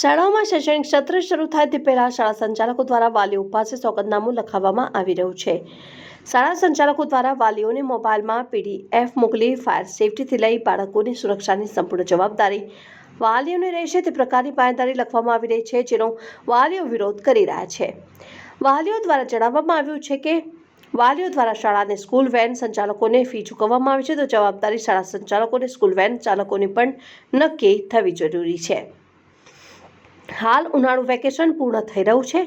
શાળાઓમાં શૈક્ષણિક સત્ર શરૂ થાય તે પહેલા શાળા સંચાલકો દ્વારા વાલીઓ પાસે સોગંદનામું લખાવવામાં આવી રહ્યું છે. શાળા સંચાલકો દ્વારા વાલીઓને મોબાઈલમાં પીડીએફ મોકલી ફાયર સેફટીથી લઈ બાળકોની સુરક્ષાની સંપૂર્ણ જવાબદારી વાલીઓને રહેશે તે પ્રકારની પાયદારી લખવામાં આવી રહી છે, જેનો વાલીઓ વિરોધ કરી રહ્યા છે. વાલીઓ દ્વારા જણાવવામાં આવ્યું છે કે, વાલીઓ દ્વારા શાળાને સ્કૂલ વેન સંચાલકોને ફી ચૂકવવામાં આવે છે, તો જવાબદારી શાળા સંચાલકોને, સ્કૂલ વેન ચાલકોની પણ નક્કી થવી જરૂરી છે. હાલ ઉનાળુ વેકેશન પૂર્ણ થઈ રહ્યું છે.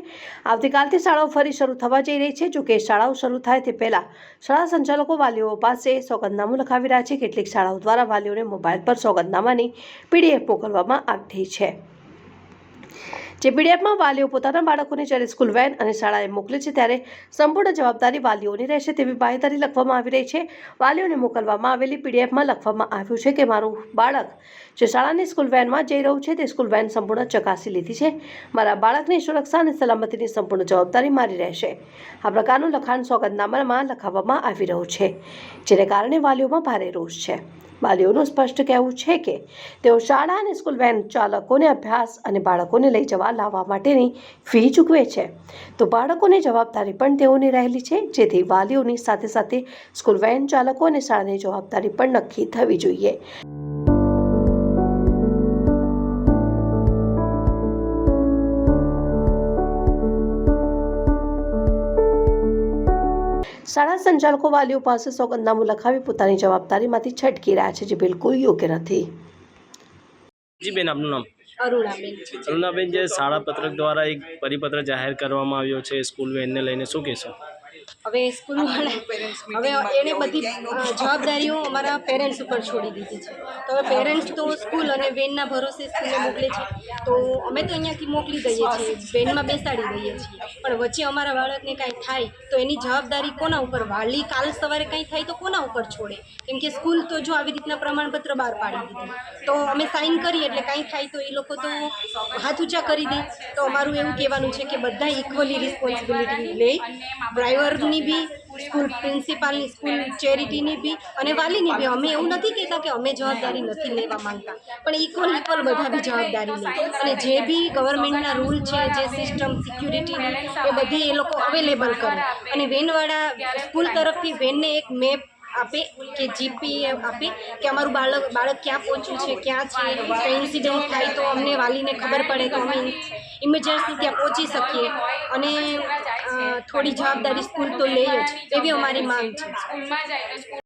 આવતીકાલથી શાળાઓ ફરી શરૂ થવા જઈ રહી છે. જોકે શાળાઓ શરૂ થાય તે પહેલાં શાળા સંચાલકો વાલીઓ પાસે સોગંદનામું લખાવી રહ્યા છે. કેટલીક શાળાઓ દ્વારા વાલીઓને મોબાઈલ પર સોગંદનામાની પીડીએફ મોકલવામાં આવી રહી છે. જે પીડીએફમાં વાલીઓ પોતાના બાળકોને જ્યારે સ્કૂલ વેન અને શાળાએ મોકલે છે ત્યારે સંપૂર્ણ જવાબદારી વાલીઓની રહેશે તેવી બાહેધારી લખવામાં આવી રહી છે. વાલીઓને મોકલવામાં આવેલી પીડીએફમાં લખવામાં આવ્યું છે કે મારું બાળક જે શાળાની સ્કૂલ વેનમાં જઈ રહ્યું છે તે સ્કૂલ વેન સંપૂર્ણ ચકાસી લીધી છે. મારા બાળકની સુરક્ષા અને સલામતીની સંપૂર્ણ જવાબદારી મારી રહેશે. આ પ્રકારનું લખાણ સોગંદનામામાં લખાવવામાં આવી રહ્યું છે, જેને કારણે વાલીઓમાં ભારે રોષ છે. વાલીઓનું સ્પષ્ટ કહેવું છે કે તેઓ શાળા અને સ્કૂલ વેન ચાલકોને અભ્યાસ અને બાળકોને લઈ જવા લાવવા માટેની ફી ચૂકવે છે. તો બાળકોની જવાબદારી પણ તેઓની રહેલી છે. જેથી વાલીઓની સાથે સાથે સ્કૂલ વેન ચાલકો અને શાળાની જવાબદારી પણ નક્કી થવી જોઈએ. શાળા સંચાલકો વાલીઓ પાસે સોગંદનામું લખાવી પોતાની જવાબદારીમાંથી છટકી રહ્યા છે, જે બિલકુલ યોગ્ય નથી. જી બેન આપનું નામ? અરુણાબેન. અરુણાબેન જે શાળા પત્રક દ્વારા એક પરિપત્ર જાહેર કરવામાં આવ્યો છે સ્કૂલ વેનને લઈને શું કહેશો? હવે સ્કૂલ હવે એણે બધી જવાબદારીઓ અમારા પેરેન્ટ્સ ઉપર છોડી દીધી છે. તો હવે પેરેન્ટ્સ તો સ્કૂલ અને વેનના ભરોસે સ્કૂલે મોકલે છે. તો અમે તો અહીંયાથી મોકલી દઈએ છીએ. વેનમાં બેસાડી દઈએ છીએ. પણ વચ્ચે અમારા બાળકને કાંઈ થાય તો એની જવાબદારી કોના ઉપર? વાલી કાલ સવારે કંઈ થાય તો કોના ઉપર છોડે? કેમ કે સ્કૂલ તો જો આવી રીતના પ્રમાણપત્ર બહાર પાડી દીધું. તો અમે સાઇન કરીએ એટલે કાંઈ થાય તો એ લોકો તો હાથ ઊંચા કરી દે. તો અમારું એવું કહેવાનું છે કે બધા ઇક્વલી રિસ્પોન્સિબિલિટી લે. ડ્રાઈવરની બી સ્કૂલ પ્રિન્સિપાલની, સ્કૂલ ચેરિટીની બી અને વાલીની બી. અમે એવું નથી કહેતા કે અમે જવાબદારી નથી લેવા માંગતા. પણ ઇક્વલ ઇક્વલ બધા બી જવાબદારી લે. અને જે બી ગવર્મેન્ટના રૂલ છે, જે સિસ્ટમ સિક્યુરિટીની એ બધી એ લોકો અવેલેબલ કરે. અને વેનવાળા સ્કૂલ તરફથી વેનને એક મેપ આપે કે જીપી આપે કે અમારું બાળક બાળક ક્યાં પહોંચ્યું છે, ક્યાં છે, કંઈ ઇન્સિડન્ટ થાય તો અમને વાલીને ખબર પડે તો અમે ઇમરજન્સી ત્યાં પહોંચી શકીએ. અને થોડી જવાબદારી સ્કૂલ તો લે જ એવી અમારી માંગ છે.